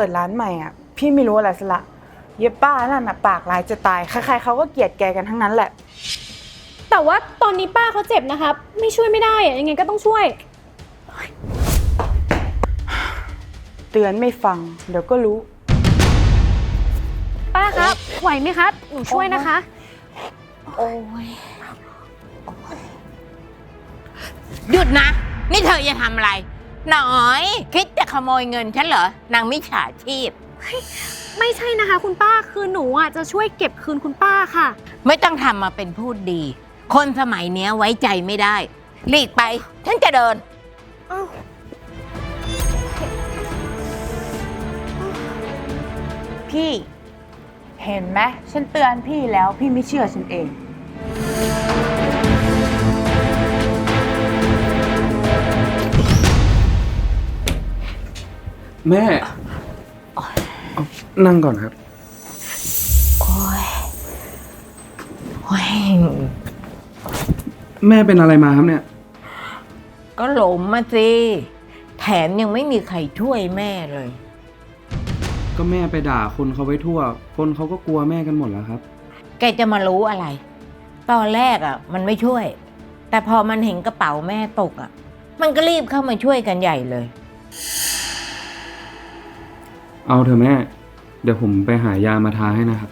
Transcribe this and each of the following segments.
ปิดร้านใหม่อะพี่ไม่รู้อะไรซะละเย็บป้านั่นน่ะปากลายจะตายใครๆเขาก็เกลียดแกกันทั้งนั้นแหละ แต่ว่าตอนนี้ป้าเขาเจ็บนะครับ ไม่ช่วยไม่ได้อะยังไงก็ต้องช่วย เตือนไม่ฟัง เดี๋ยวก็รู้ ป้าครับ ไหวไหมคะหนูช่วยนะคะ โอ้ยหยุดนะ นี่เธอจะทำอะไร หน่อย คิดจะขโมยเงินฉันเหรอ นางมิจฉาชีพ ไม่ใช่นะคะ คุณป้าคือหนูอะจะช่วยเก็บคืนคุณป้าค่ะ ไม่ต้องทำมาเป็นพูดดี คนสมัยเนี้ยไว้ใจไม่ได้ หลีกไป ฉันจะเดินพี่ เห็นไหมฉันเตือนพี่แล้วพี่ไม่เชื่อฉันเอง แม่เอานั่งก่อนครับ โอ้ยโอ้ยแม่เป็นอะไรมาครับเนี่ย ก็หลมมาสิ แถมยังไม่มีใครช่วยแม่เลย ก็แม่ไปด่าคนเขาไว้ทั่ว คนเขาก็กลัวแม่กันหมดแล้วครับ แกจะมารู้อะไร ตอนแรกอะ มันไม่ช่วย แต่พอมันเห็นกระเป๋าแม่ตกอะ มันก็รีบเข้ามาช่วยกันใหญ่เลย เอาเถอะแม่ เดี๋ยวผมไปหายามาทาให้นะครับ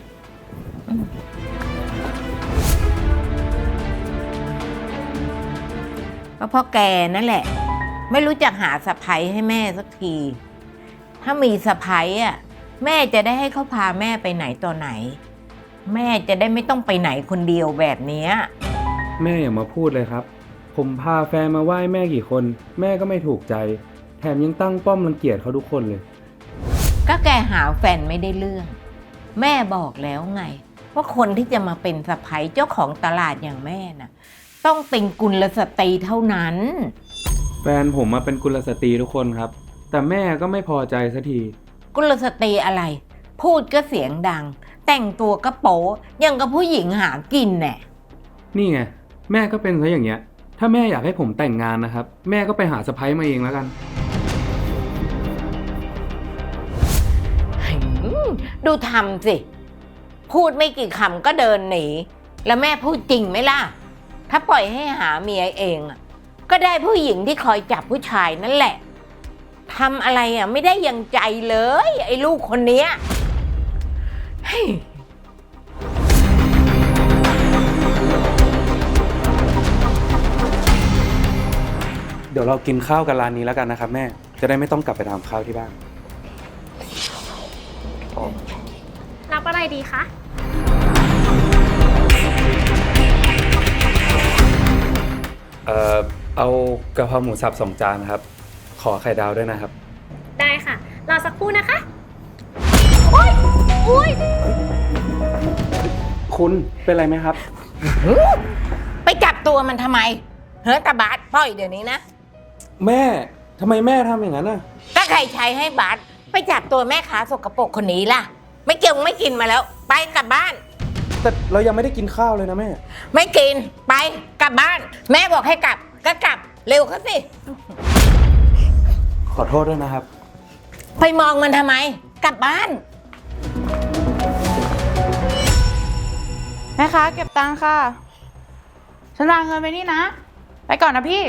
ก็เพราะแกนั่นแหละ ไม่รู้จักหาสะพ้ยให้แม่สักที ถ้ามีสะพ้ยอะ แม่จะได้ให้เขาพาแม่ไปไหนต่อไหน แม่จะได้ไม่ต้องไปไหนคนเดียวแบบเนี้ยแม่อย่ามาพูดเลยครับ ผมพาแฟนมาไหว้แม่กี่คน แม่ก็ไม่ถูกใจ แถมยังตั้งป้อมรังเกียจเขาทุกคนเลย ก็แกหาแฟนไม่ได้เรื่อง แม่บอกแล้วไง ว่าคนที่จะมาเป็นสะพ้ยเจ้าของตลาดอย่างแม่น่ะ ต้องเป็นกุลสตรีเท่านั้น แฟนผมมาเป็นกุลสตรีทุกคนครับ แต่แม่ก็ไม่พอใจสักที กุลสตรีอะไร พูดก็เสียงดัง แต่งตัวก็โป๊ยังกับผู้หญิงหากินแน่นี่ไง แม่ก็เป็นซะอย่างเงี้ย ถ้าแม่อยากให้ผมแต่งงานนะครับ แม่ก็ไปหาสะพ้ยมาเองแล้วกัน ดูทำสิ พูดไม่กี่คำก็เดินหนี แล้วแม่พูดจริงไหมล่ะ ถ้าปล่อยให้หาเมียเองอะก็ได้ผู้หญิงที่คอยจับผู้ชายนั่นแหละทำอะไรอะไม่ได้ยังใจเลย ไอ้ลูกคนเนี้ยเฮ้ยเดี๋ยวเรากินข้าวกันร้านนี้แล้วกันนะครับแม่ จะได้ไม่ต้องกลับไปทำข้าวที่บ้าน รับอะไรดีคะ เอ่อเอากะเพราหมูสับสองจานครับ ขอไข่ดาวด้วยนะครับ ได้ค่ะ รอสักครู่นะคะ โอ๊ยอุ้ยคุณเป็นไรไหมครับ ไปจับตัวมันทำไม เฮ้ยตาบาสปล่อยเดี๋ยวนี้นะ แม่ทำไมแม่ทำอย่างนั้นน่ะถ้าใครใช้ให้บาส ไปจับตัวแม่ค้าสกปรกคนนี้ล่ะ ไม่เกี่ยวไม่กินมาแล้ว ไปกลับบ้าน แต่เรายังไม่ได้กินข้าวเลยนะแม่ ไม่กินไปกลับบ้าน แม่บอกให้กลับ ก็กลับเร็วเขาสิ ขอโทษด้วยนะครับ ไปมองมันทำไม กลับบ้าน แม่ค้าเก็บตังค่ะ ฉันวางเงินไปนี่นะ ไปก่อนนะพี่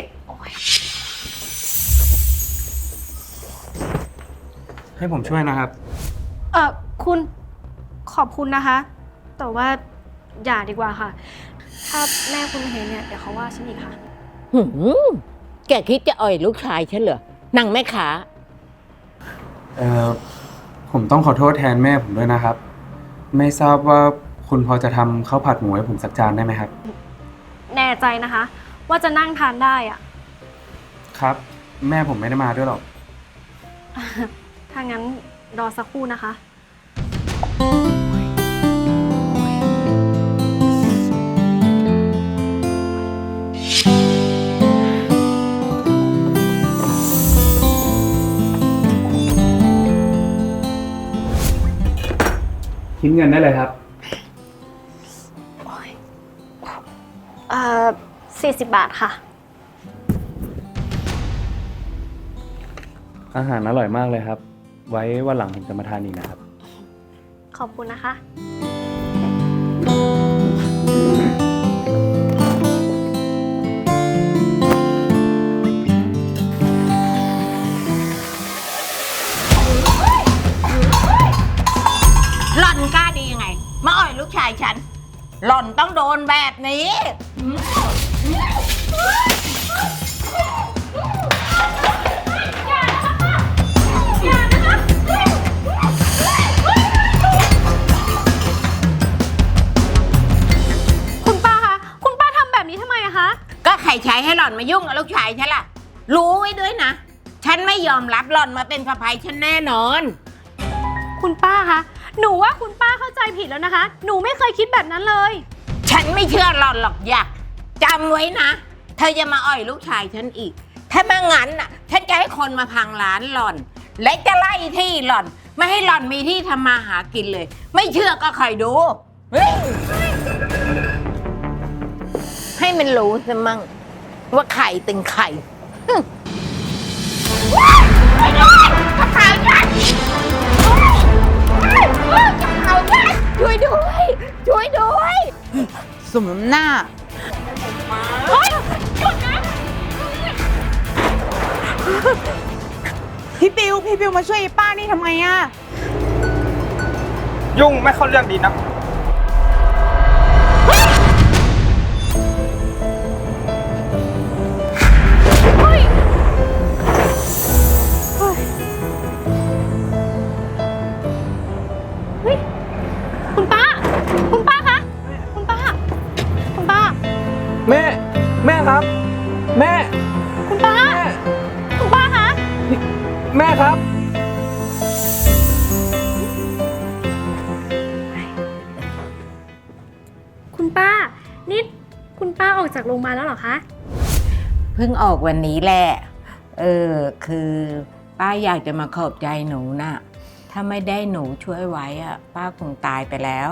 ให้ผมช่วยนะครับ เออคุณขอบคุณนะคะ แต่ว่าอย่าดีกว่าค่ะ ถ้าแม่คุณเห็นเนี่ยเดี๋ยวเขาว่าฉันอีกค่ะ หืมแกคิดจะอ่อยลูกชายฉันเหรอนังแม่ค้าเอ่อผมต้องขอโทษแทนแม่ผมด้วยนะครับ ไม่ทราบว่าคุณพอจะทำข้าวผัดหมูให้ผมสักจานได้ไหมครับ แน่ใจนะคะ ว่าจะนั่งทานได้อะ ครับ แม่ผมไม่ได้มาด้วยหรอก ถ้างั้นรอสักครู่นะคะ คิดเงินได้เลยครับ เอ่อสี่สิบบาทค่ะ อาหารอร่อยมากเลยครับ ไว้วันหลังผมจะมาทานอีกนะครับ ขอบคุณนะคะ หล่อนกล้าดียังไง มาอ่อยลูกชายฉัน หล่อนต้องโดนแบบนี้ มรับหล่อนมาเป็นสะพ้ายฉันแน่นอน คุณป้าคะ หนูว่าคุณป้าเข้าใจผิดแล้วนะคะ หนูไม่เคยคิดแบบนั้นเลย ฉันไม่เชื่อหล่อนหรอกอย่าจำไว้นะ เธอจะมาอ่อยลูกชายฉันอีก ถ้าไม่งั้นน่ะ ฉันจะให้คนมาพังร้านหล่อน และจะไล่ที่หล่อน ไม่ให้หล่อนมีที่ทำมาหากินเลย ไม่เชื่อก็คอยดูเฮ้ยให้มันรู้ซะมั่งว่าไข่เป็นไข่ฮึ่มไม่ได้ เป๋าฉันช่วยด้วย ช่วยด้วยสมน้ำหน้าพี่ปิว พี่ปิวมาช่วยไอ้ป้านี่ทำไงอะ ยุ่งไม่เข้าเรื่องดีนะ พิ่งออกวันนี้แหละ เออ คือป้าอยากจะมาขอบใจหนูน่ะ ถ้าไม่ได้หนูช่วยไว้อะป้าคงตายไปแล้ว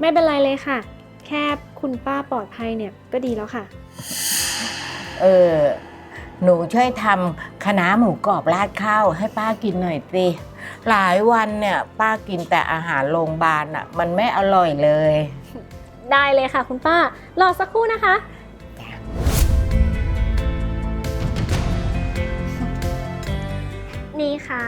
ไม่เป็นไรเลยค่ะ แค่คุณป้าปลอดภัยเนี่ยก็ดีแล้วค่ะ เออ หนูช่วยทำคณะน้าหมูกรอบราดข้าวให้ป้ากินหน่อยสิหลายวันเนี่ยป้ากินแต่อาหารโรงพยาบาลอะ มันไม่อร่อยเลย ได้เลยค่ะ คุณป้ารอสักครู่นะคะ นี่ค่ะ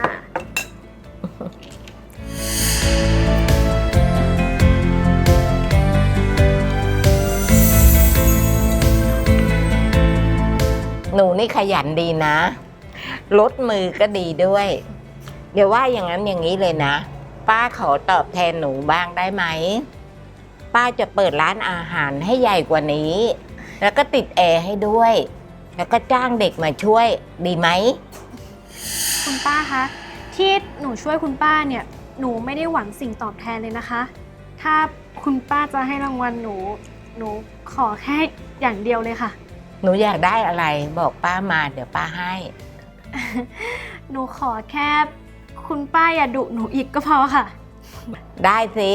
หนูนี่ขยันดีนะ ลดมือก็ดีด้วย เดี๋ยวว่าอย่างนั้นอย่างนี้เลยนะ ป้าขอตอบแทนหนูบ้างได้ไหม ป้าจะเปิดร้านอาหารให้ใหญ่กว่านี้ แล้วก็ติดแอร์ให้ด้วย แล้วก็จ้างเด็กมาช่วยดีไหม คุณป้าคะที่หนูช่วยคุณป้าเนี่ยหนูไม่ได้หวังสิ่งตอบแทนเลยนะคะ ถ้าคุณป้าจะให้รางวัลหนู หนูขอแค่อย่างเดียวเลยค่ะ หนูอยากได้อะไรบอกป้ามาเดี๋ยวป้าให้ หนูขอแค่คุณป้าอย่าดุหนูอีกก็พอค่ะ ได้สิ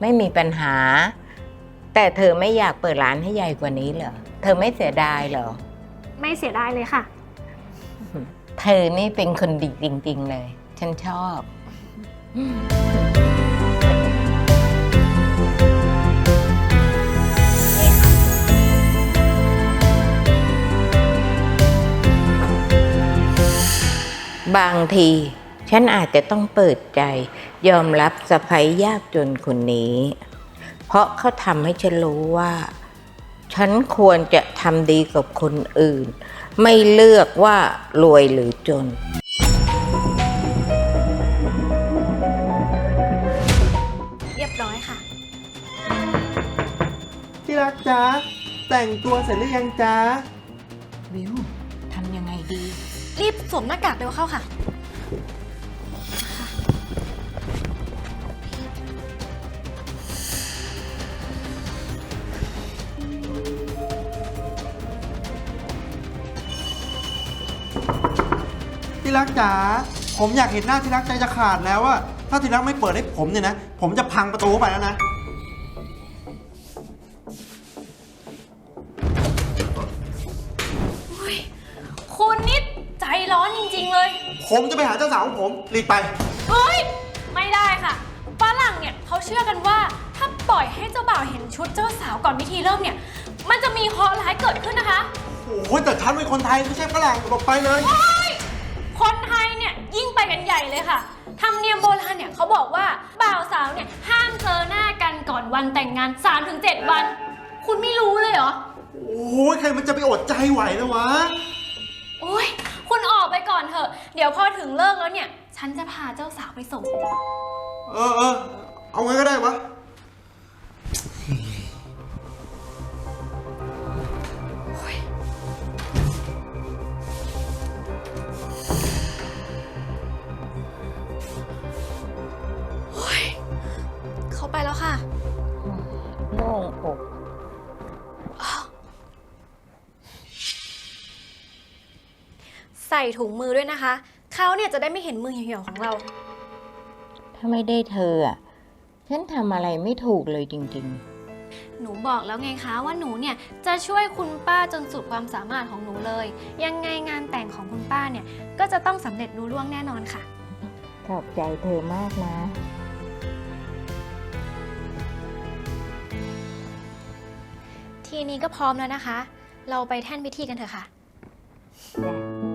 ไม่มีปัญหา แต่เธอไม่อยากเปิดร้านให้ใหญ่กว่านี้เหรอ เธอไม่เสียดายเหรอ ไม่เสียดายเลยค่ะ เธอนี่เป็นคนดีจริง ๆ เลย ฉันชอบ บางที ฉันอาจจะต้องเปิดใจ ยอมรับสะพ้ยยากจนคนนี้ เพราะเขาทำให้ฉันรู้ว่า ฉันควรจะทำดีกับคนอื่น ไม่เลือกว่ารวยหรือจน เรียบร้อยค่ะ ที่รักจ๊ะแต่งตัวเสร็จหรือยังจ๊ะ วิวทำยังไงดี รีบสวมหน้ากากเร็วเข้าค่ะ ที่รักจ๋าผมอยากเห็นหน้าที่รักใจจะขาดแล้วอะถ้าที่รักไม่เปิดให้ผมเนี่ยนะ ผมจะพังประตูเข้าไปแล้วนะคุณนี่ใจร้อนจริงๆเลย ผมจะไปหาเจ้าสาวของผมรีบไป เฮ้ย ไม่ได้ค่ะฝรั่งเนี่ยเขาเชื่อกันว่า ถ้าปล่อยให้เจ้าบ่าวเห็นชุดเจ้าสาวก่อนพิธีเริ่มเนี่ย มันจะมีเคราะห์ร้ายเกิดขึ้นนะคะ โอ้ยแต่ฉันเป็นคนไทยไม่ใช่ฝรั่งหลบไปเลยเฮ้ กันใหญ่เลยค่ะ ธรรมเนียมโบราณเนี่ยเขาบอกว่าบ่าวสาวเนี่ยห้ามเจอหน้ากันก่อนวันแต่งงาน 3-7 วัน คุณไม่รู้เลยเหรอ โอ้ยใครมันจะไปอดใจไหวนะวะ โอ้ยคุณออกไปก่อนเถอะ เดี๋ยวพอถึงเลิกแล้วเนี่ย ฉันจะพาเจ้าสาวไปส่ง เออเออเอาไงก็ได้วะ ส่ถุงมือด้วยนะคะ เขาเนี่ยจะได้ไม่เห็นมือเหี่ยวๆของเรา ถ้าไม่ได้เธออะฉันทำอะไรไม่ถูกเลยจริงหนูบอกแล้วไงคะว่าหนูเนี่ยจะช่วยคุณป้าจนสุดความสามารถของหนูเลย ยังไงงานแต่งของคุณป้าเนี่ยก็จะต้องสำเร็จรุ่ล่วงแน่นอนค่ะ ๆ ขอบใจเธอมากนะ ทีนี้ก็พร้อมแล้วนะคะ เราไปแท่นพิธีกันเถอะค่ะอุ้ย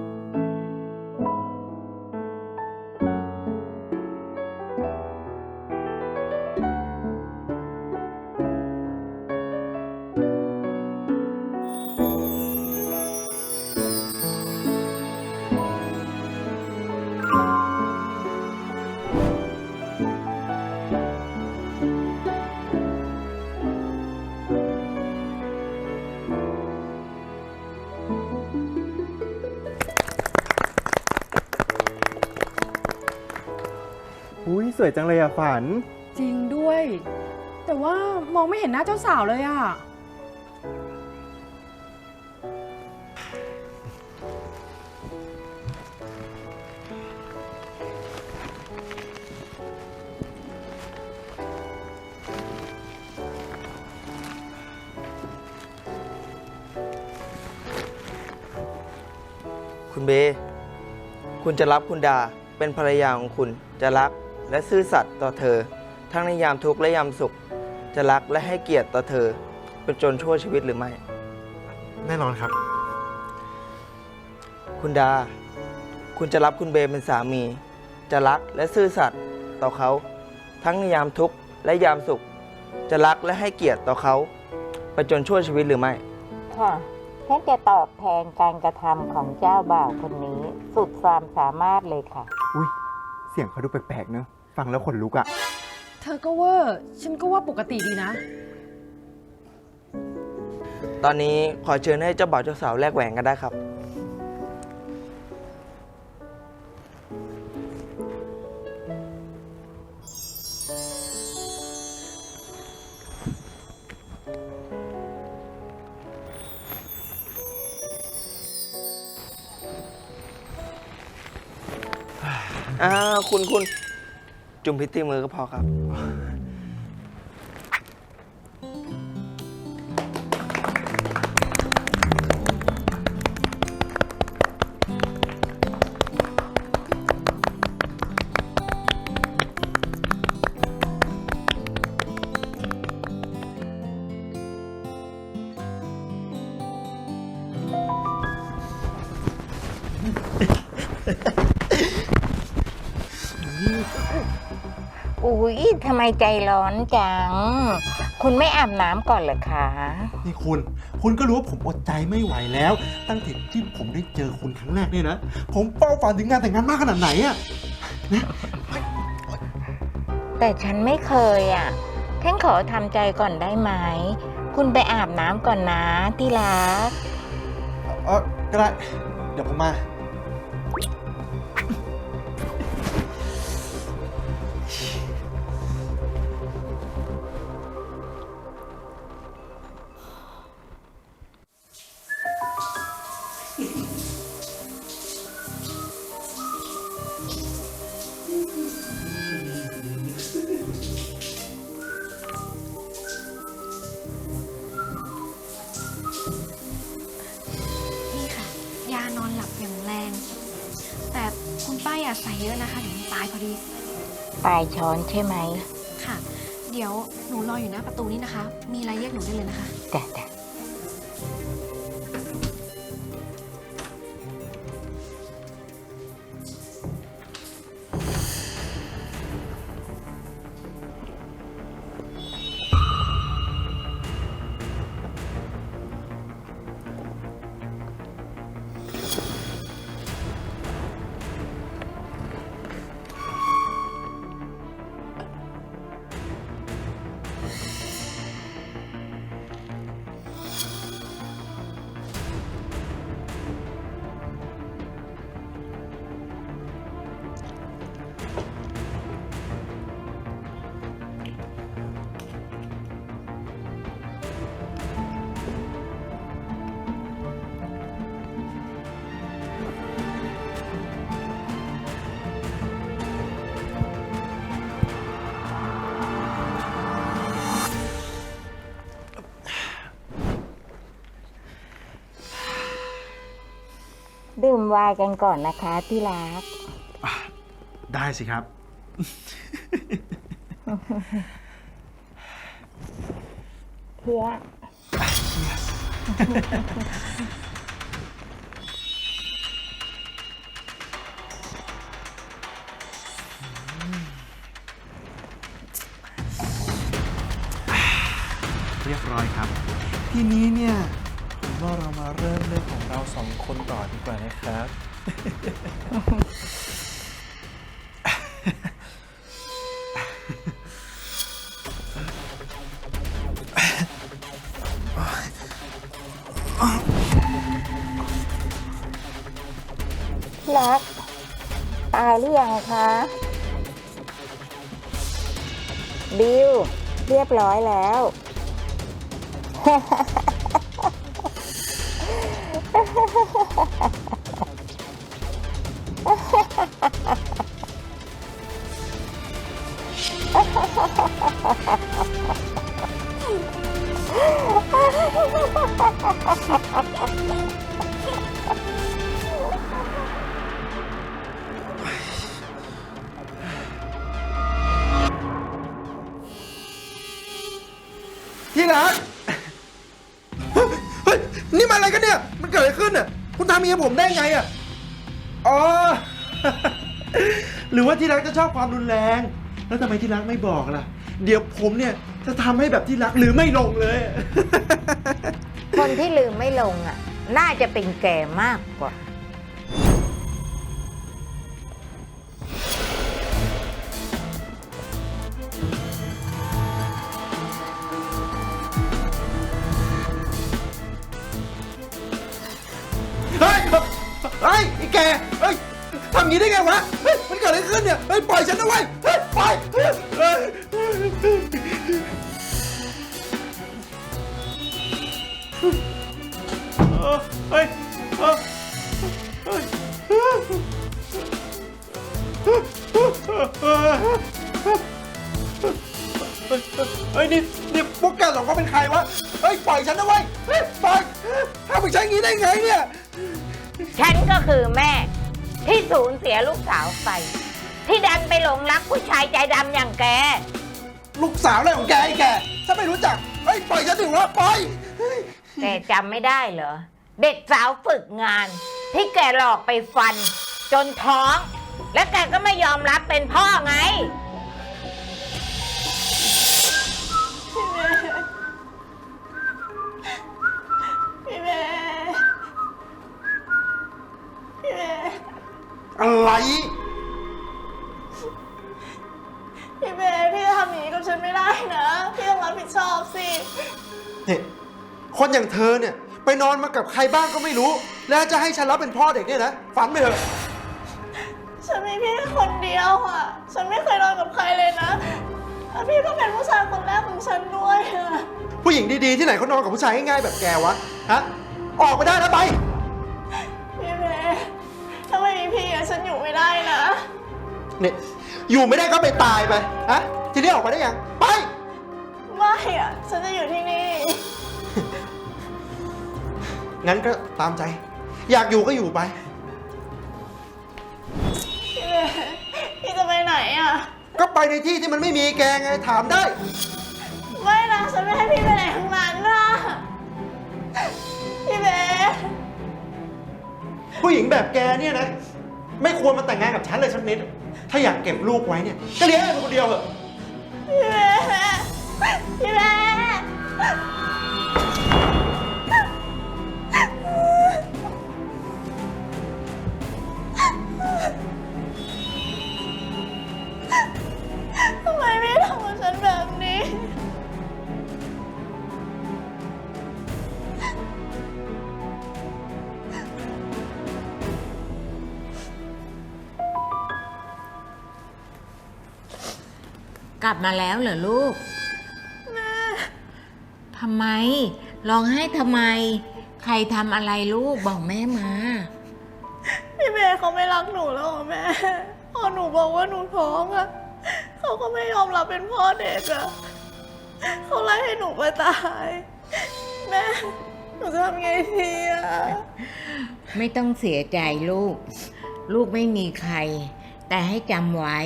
สวยจังเลยอะฝัน จริงด้วย แต่ว่ามองไม่เห็นหน้าเจ้าสาวเลยอะคุณเบ คุณจะรับคุณดาเป็นภรรยาของคุณจะรัก และซื่อสัตย์ต่อเธอ ทั้งในยามทุกข์และยามสุข จะรักและให้เกียรติต่อเธอเป็นจนชั่วชีวิตหรือไม่ แน่นอนครับ คุณดา คุณจะรับคุณเบเป็นสามี จะรักและซื่อสัตย์ต่อเขา ทั้งในยามทุกข์และยามสุข จะรักและให้เกียรติต่อเขาไปจนชั่วชีวิตหรือไม่ ค่ะฉันจะตอบแทนการกระทำของเจ้าบ่าวคนนี้ สุดความสามารถเลยค่ะ อุ้ยเสียงเขาดูแปลกๆเนอะ ฟังแล้วขนลุกอะเธอก็เวอร์ฉันก็ว่าปกติดีนะ ตอนนี้ขอเชิญให้เจ้าบ่าวเจ้าสาวแลกแหวนกันได้ครับอ่าคุณคุณ จุ่มพิตตี้มือก็พอครับ ทำไมใจร้อนจัง คุณไม่อาบน้ำก่อนเหรอคะ นี่คุณ คุณก็รู้ว่าผมอดใจไม่ไหวแล้ว ตั้งแต่ที่ผมได้เจอคุณครั้งแรกเนี่ยนะ ผมเฝ้าฝันถึงงานแต่งงานมากขนาดไหนอะแต่ฉันไม่เคยอะฉันขอทำใจก่อนได้ไหม คุณไปอาบน้ำก่อนนะที่รัก เออก็ได้ เดี๋ยวผมมาายช้อนใช่ไหม ค่ะ เดี๋ยวหนูรออยู่หน้าประตูนี่นะคะ มีอะไรเรียกหนูได้เลยนะคะ ดื่มไวน์กันก่อนนะคะที่รัก ได้สิครับ เพื่อเรียบร้อยครับ ทีนี้เนี่ยผม ว่าเรามาเริ่มเรื่องของเราสองคนต่อดีกว่านะครับรัก ตายหรือยังคะ บิว เรียบร้อยแล้ว ที่รักเฮ้ยนี่มันอะไรกันเนี่ย มันเกิดอะไรขึ้นอะ คุณทำเมียผมได้ไงอะ อ๋อ หรือว่าที่รักจะชอบความรุนแรง แล้วทำไมที่รักไม่บอกล่ะ เดี๋ยวผมเนี่ยจะทำให้แบบที่รักหรือไม่ลงเลย คนที่ลืมไม่ลงอะ น่าจะเป็นแกมากกว่า เฮ้ยไอ้แกเฮ้ยทำอย่างนี้ได้ไงวะเฮ้ยมันเกิดอะไรขึ้นเนี่ยเฮ้ยปล่อยฉันนะเว้ยเฮ้ยปล่อยเฮ้ยเฮ้ยเฮ้ยเฮ้ยเฮ้ยเฮ้ยนี่นี่พวกแกสองคนเป็นใครวะเฮ้ยปล่อยฉันนะเว้ยเฮ้ยปล่อยทำกับฉันอย่างนี้ได้ไงเนี่ย ฉันก็คือแม่ที่สูญเสียลูกสาวไป ที่ดันไปหลงรักผู้ชายใจดำอย่างแก ลูกสาวอะไรของแกไอ้แกฉันไม่รู้จักเฮ้ยปล่อยฉันถึงว่าปล่อยแกจำไม่ได้เหรอ เด็กสาวฝึกงาน ที่แกหลอกไปฟัน จนท้อง และแกก็ไม่ยอมรับเป็นพ่อไง พี่เมย์พี่เมย์ อะไร พี่เมย์พี่จะทำอย่างนี้กับฉันไม่ได้นะ พี่ต้องรับผิดชอบสิ เนี่ยคนอย่างเธอเนี่ย ไปนอนมากับใครบ้างก็ไม่รู้ แล้วจะให้ฉันรับเป็นพ่อเด็กเนี่ยนะ ฝันไปเถอะ ฉันมีพี่คนเดียวอะ ฉันไม่เคยนอนกับใครเลยนะแล้วพี่ก็เป็นผู้ชายคนแรกของฉันด้วยอะ ผู้หญิงดีๆ ที่ไหนเขานอนกับผู้ชายง่ายๆแบบแกวะ ฮะ ออกไปได้แล้วไป ไม่ได้นะเนี่ยอยู่ไม่ได้ก็ไปตายไปฮะทีนี้ออกมาได้ยัง ไป ไม่อะฉันจะอยู่ที่นี่ งั้นก็ตามใจ อยากอยู่ก็อยู่ไปไหนอะก็ไปในที่ที่มันไม่มีแกไงถามได้ ไม่นะฉันไม่ให้พี่ไปไหนทั้งนั้นนะพี่เบสผู้หญิงแบบแกเนี่ยนะ ไม่ควรมาแต่งงานกับฉันเลยสักนิด ถ้าอยากเก็บลูกไว้เนี่ยก็เลี้ยงให้มันคนเดียวเถอะ พี่เบ ลับมาแล้วเหรอลูกทำไม ร้องไห้ทำไม ใครทำอะไรลูกบอกแม่มา พี่เบสเขาไม่รักหนูแล้วเหรอแม่พอหนูบอกว่าหนูท้องอะเขาก็ไม่ยอมรับเป็นพ่อเด็กอะเขาไล่ให้หนูไปตาย แม่ หนูจะทำไงดีอะไม่ต้องเสียใจลูก ลูกไม่มีใคร แต่ให้จำไว้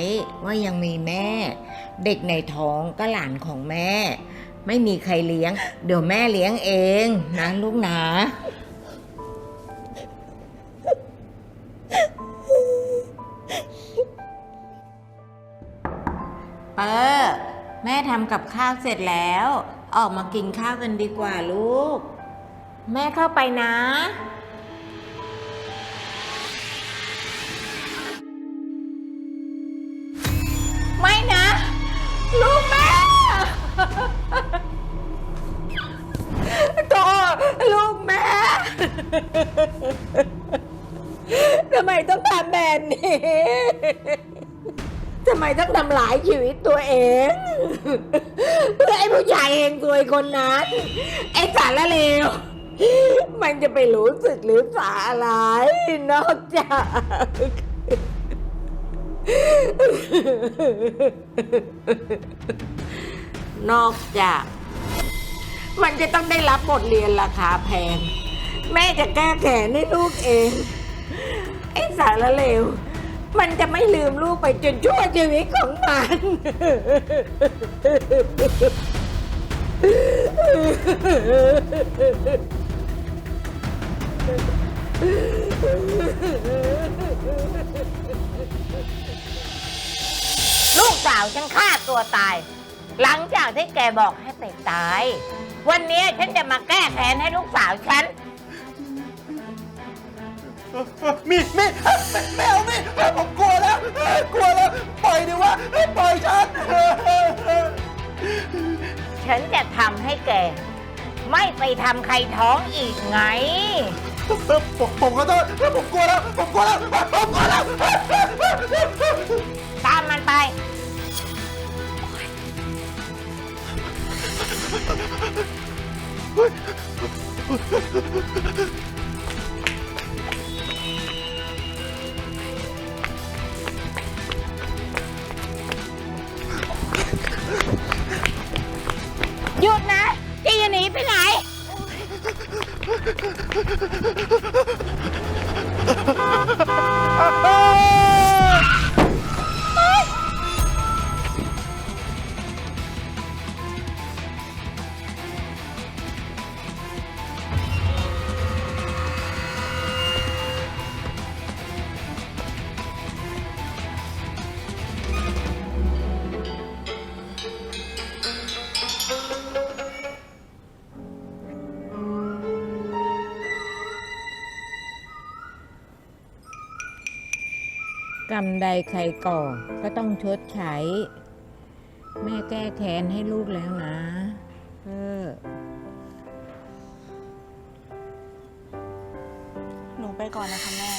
ว่ายังมีแม่ เด็กในท้องก็หลานของแม่ ไม่มีใครเลี้ยง เดี๋ยวแม่เลี้ยงเองนะลูกนะเปอร์แม่ทำกับข้าวเสร็จแล้ว ออกมากินข้าวกันดีกว่าลูก แม่เข้าไปนะ ทำไมต้องทำแบบนี้ทำไมต้องทำลายชีวิตตัวเอง เพื่อไอ้ผู้ชายเองตัวคนนั้น ไอ้สารละเลวมันจะไปรู้สึกหรือสาอะไร นอกจากนอกจาก มันจะต้องได้รับบทเรียนราคาแพง แม่จะแก้แค้นให้ลูกเอง ไอ้สารเลว มันจะไม่ลืมลูกไปจนชั่วชีวิตของมัน ลูกสาวฉันฆ่าตัวตาย หลังจากที่แกบอกให้ไปตาย วันนี้ฉันจะมาแก้แค้นให้ลูกสาวฉัน มีมีไม่ไม่เอามีผมกลัวแล้ว กลัวแล้ว ปล่อยดิวะปล่อยฉัน ฉันจะทำให้แก ไม่ไปทำใครท้องอีกไง ผมผมขอโทษผมกลัวแล้ว ผมกลัวแล้ว ผมกลัวแล้ว ตามมันไปห กรรมใดใครก่อ ก็ต้องชดใช้ แม่แก้แค้นให้ลูกแล้วนะเออหนูไปก่อนนะคะแม่